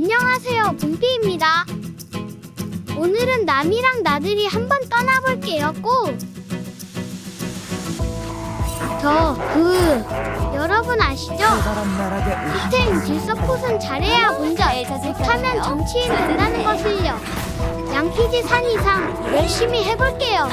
안녕하세요, 봄피입니다. 오늘은 남이랑 나들이 한번 떠나볼게요, 꼭. 저, 그, 여러분 아시죠? 하여튼 질서콧은 잘해야 먼저 못하면 정치인 된다는 것을요. 양키지 산 이상 열심히 해볼게요.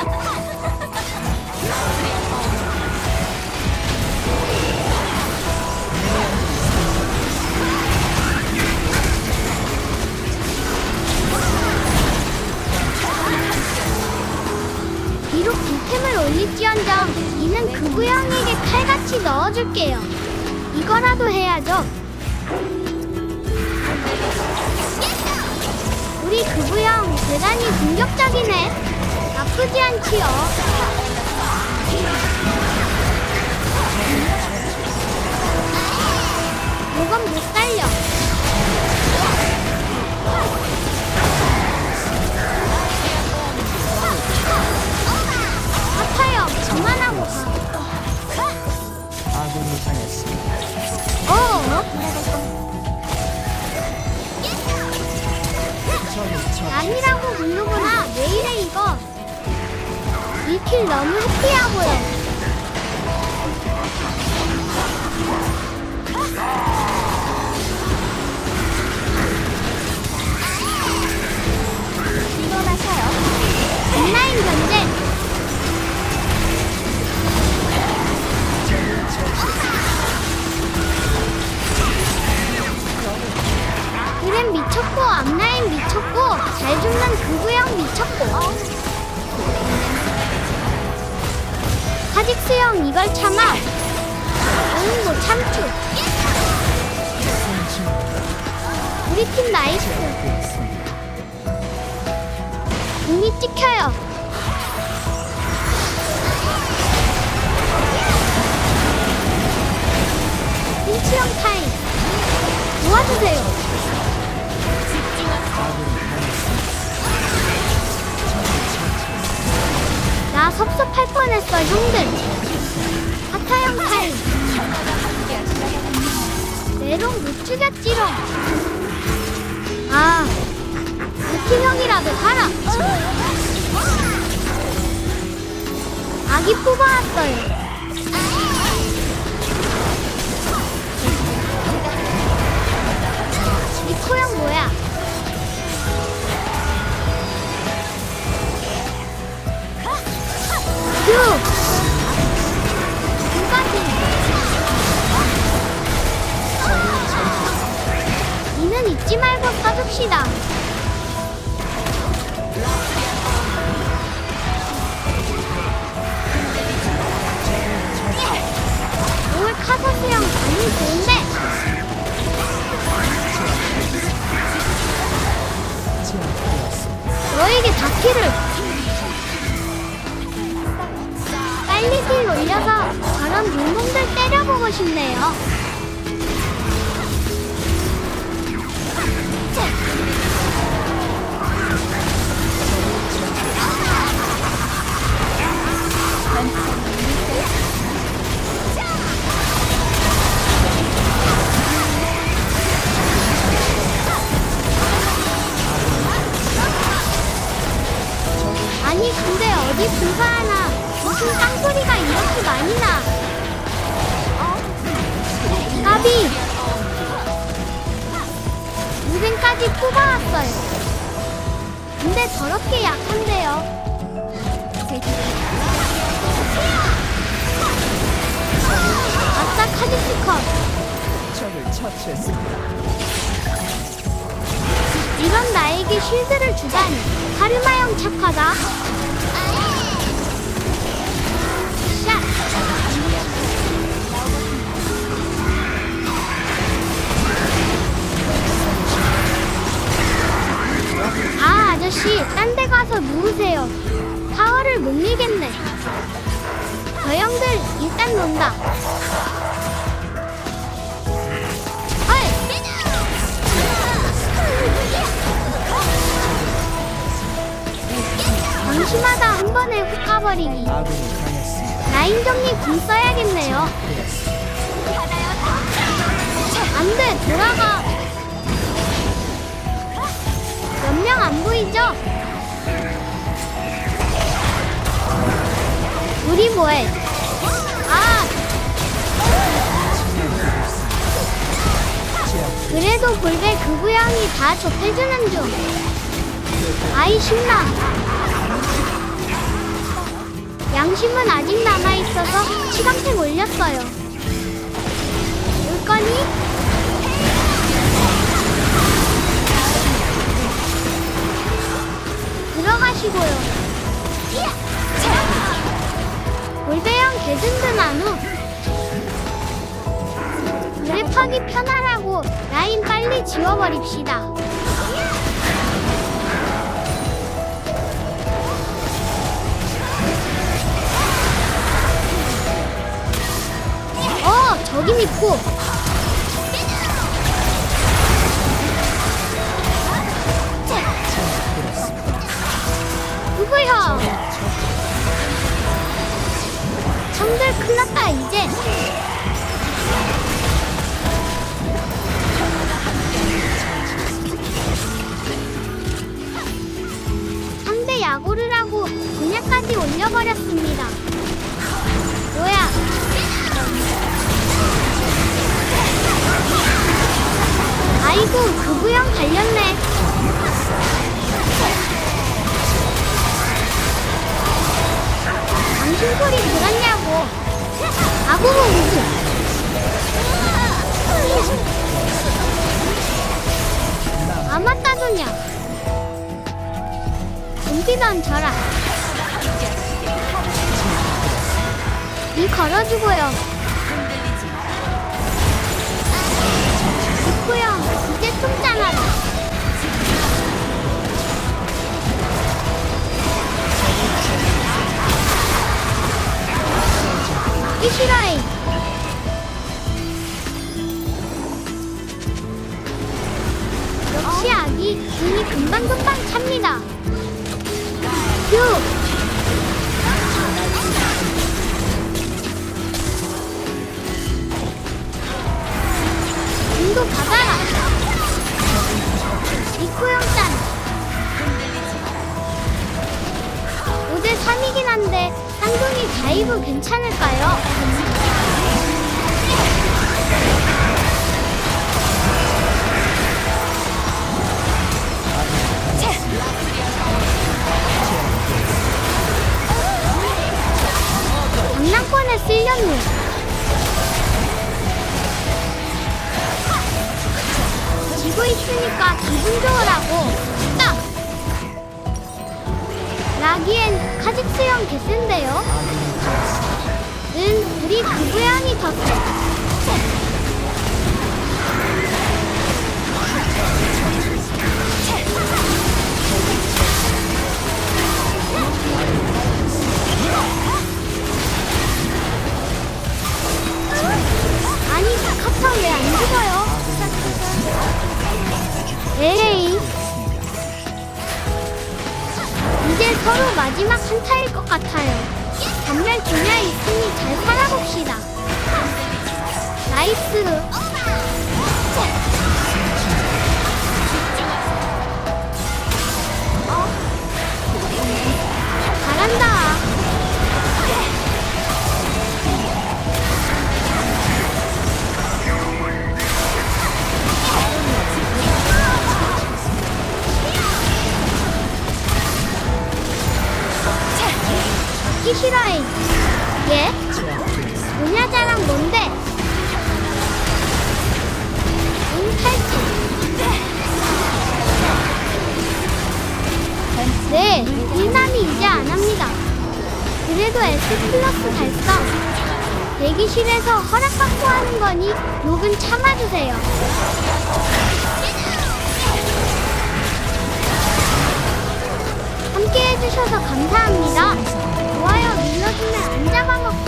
올릴지언정 이는 그부 형에게 칼같이 넣어줄게요. 이거라도 해야죠. 우리 그부 형 대단히 공격적이네. 나쁘지 않지요. 당했습니다. 어? 부르구나. 왜 이래 이거? 1킬 너무 해피하고요. 잘 죽는 그 구형 미쳤고. 카직스 형 이걸 참아. 응못 참죠 우리 팀 나이스. 공이 찍혀요. 핀치형 타임. 도와주세요 뻔했어 형들. 하타형 타임. 메롱 못 죽였지롱. 아 루틴형이라도 가라 아기 뽑아왔어요 잊지 말고 써줍시다. 올 카사스랑 반응 좋은데. 너에게 다키를 빨리 딜 올려서 저런 롱놈들 때려보고 싶네요 무생까지 뽑아왔어요. 근데 더럽게 약한데요. 아싸 카디스 컷. 적을 처치했습니다. 이런 나에게 쉴드를 주다니. 하르마 형 착하다 아, 아저씨, 딴 데 가서 누우세요. 타워를 못 밀겠네. 저 형들 일단 논다. 헐! 방심하다 한 번에 훅 가버리기. 아군이 당했습니다. 라인 정리 궁 써야겠네요. 안 돼, 돌아가. 안 보이죠? 우리 뭐해? 아, 그래도 볼베 그 구형이 다 접해주는 중. 아이 신나. 양심은 아직 남아있어서 치감색 올렸어요. 들어가시고요. 볼배형 개든든한 후 그래파기 편하라고 라인 빨리 지워버립시다. 어, 저긴 있고. 누구야? 형들 큰났다 이제. 상대 야구를 하고 분야까지 올려버렸습니다. 뭐야? 아이고 그 구형 달렸네. 당신 소리 들었냐고. 아구모 우주. 아 맞다 소냐. 좀비던 저라. 이 걸어주고요. 아기 눈이 금방금방 찹니다. 휴. 눈도 받아라. 이코영짠. 5대 3이긴 한데 쌍둥이 다이브 괜찮을까요? 장난권에 쓸렸네. 지고 있으니까 기분 좋으라고. 딱! 라기엔 카직스형 개센데요? 은 우리 그 고양이 더 세. 마지막 한타일 것 같아요. 반면 분야 있으니 잘 살아봅시다. 나이스. 듣기 싫어해. 예? 분야 자랑 뭔데? 응, 탈출. 네, 일남이 이제 안 합니다. 그래도 S 플러스 달성. 대기실에서 허락 받고 하는 거니 욕은 참아주세요. 함께 해주셔서 감사합니다. 좋아요 눌러주면 안 잡아먹고